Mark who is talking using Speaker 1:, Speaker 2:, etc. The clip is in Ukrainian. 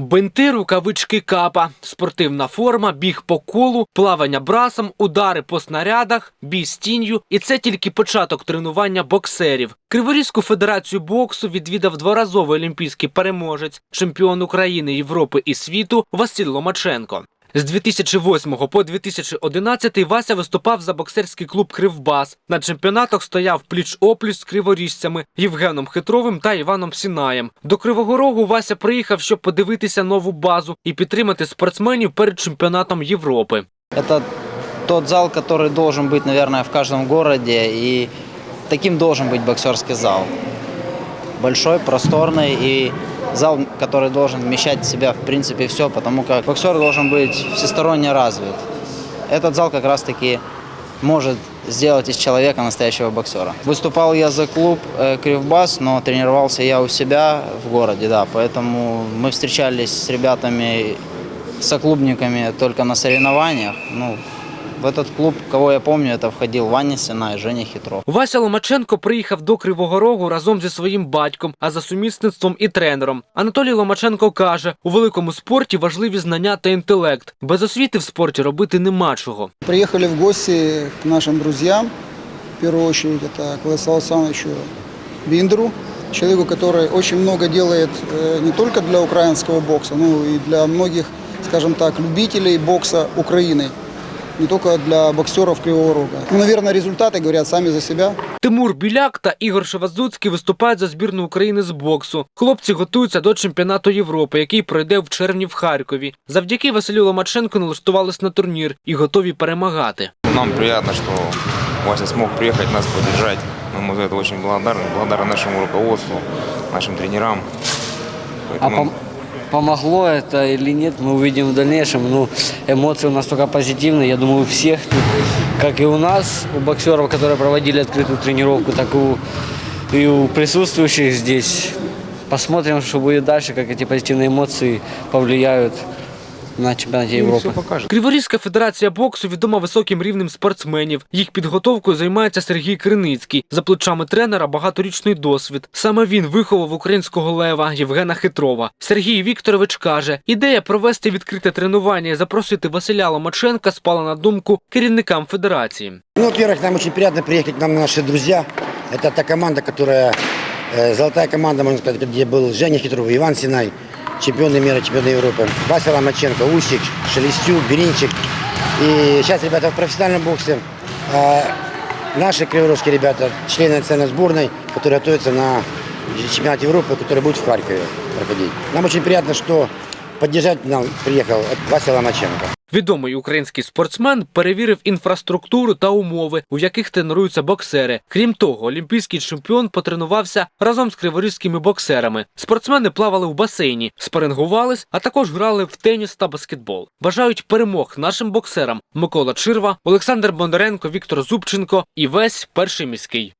Speaker 1: Бинти, рукавички капа, спортивна форма, біг по колу, плавання брасом, удари по снарядах, бій з тінню. І це тільки початок тренування боксерів. Криворізьку федерацію боксу відвідав дворазовий олімпійський переможець, чемпіон України, Європи і світу Василь Ломаченко. З 2008 по 2011 Вася виступав за боксерський клуб Кривбас. На чемпіонатах стояв пліч-опліч з криворіжцями Євгеном Хитровим та Іваном Сінаєм. До Кривого Рогу Вася приїхав, щоб подивитися нову базу і підтримати спортсменів перед чемпіонатом Європи.
Speaker 2: Это тот зал, который должен быть, наверное, в каждом городе, и таким должен быть боксерский зал. Большой, просторный и зал, который должен вмещать в себя, в принципе, все, потому как боксер должен быть всесторонне развит. Этот зал как раз-таки может сделать из человека настоящего боксера. Выступал я за клуб э, Кривбас, но тренировался я у себя в городе, да, поэтому мы встречались с ребятами, соклубниками только на соревнованиях. Ну, в этот клуб, кого я помню, это входил Ваня Сина и Женя Хитров.
Speaker 1: Вася Ломаченко приїхав до Кривого Рогу разом зі своїм батьком, а за сумісництвом і тренером. Анатолій Ломаченко каже: у великому спорті важливі знання та інтелект. Без освіти в спорті робити нема чого.
Speaker 3: Приехали в гости к нашим друзьям. В первую очередь это к Владиславу Александровичу Биндеру, человеку, который очень много делает э, не только для украинского бокса, но и для многих, скажем так, любителей бокса Украины. Не только для боксеров Кривого Рога. Ну, наверное, результаты говорят сами за себя.
Speaker 1: Тимур Біляк та Ігор Шевадзуцький виступають за збірну України з боксу. Хлопці готуються до чемпіонату Європи, який пройде в червні в Харкові. Завдяки Василю Ломаченку налаштувались на турнір і готові перемагати.
Speaker 4: Нам приятно, что Вася смог приехать нас поддержать. Мы ему за это очень благодарны. Благодарны нашему руководству, нашим тренерам.
Speaker 5: А
Speaker 4: Поэтому
Speaker 5: пом- помогло это или нет, мы увидим в дальнейшем. Ну, эмоции у нас только позитивные. Я думаю, у всех тут, как и у нас, у боксеров, которые проводили открытую тренировку, так и у, и у присутствующих здесь. Посмотрим, что будет дальше, как эти позитивные эмоции повлияют на чемпионате
Speaker 4: все
Speaker 5: Европы.
Speaker 4: покажет.
Speaker 1: Криворізька федерація боксу відома високим рівнем спортсменів. Їх підготовкою займається Сергій Криницький. За плечами тренера багаторічний досвід. Саме він виховав українського лева Євгена Хитрова. Сергій Вікторович каже, ідея провести відкрите тренування і запросити Василя Ломаченка спала на думку керівникам федерації.
Speaker 6: Ну, во-первых, нам очень приятно приехать к нам наши друзья. Это та команда, которая, э, золотая команда, можно сказать, где был Женя Хитров, Иван Синай, чемпионы мира, чемпионы Европы, Вася Ломаченко, Усик, Шелестюк, Беринчик. И сейчас ребята в профессиональном боксе. А наши криворожские ребята, члены национальной сборной, которые готовятся на чемпионат Европы, который будет в Харькове проходить. Нам очень приятно, что поддержать нам приехал Вася Ломаченко.
Speaker 1: Відомий український спортсмен перевірив інфраструктуру та умови, у яких тренуються боксери. Крім того, олімпійський чемпіон потренувався разом з криворізькими боксерами. Спортсмени плавали в басейні, спарингувались, а також грали в теніс та баскетбол. Бажають перемог нашим боксерам Микола Чирва, Олександр Бондаренко, Віктор Зубченко і весь перший міський.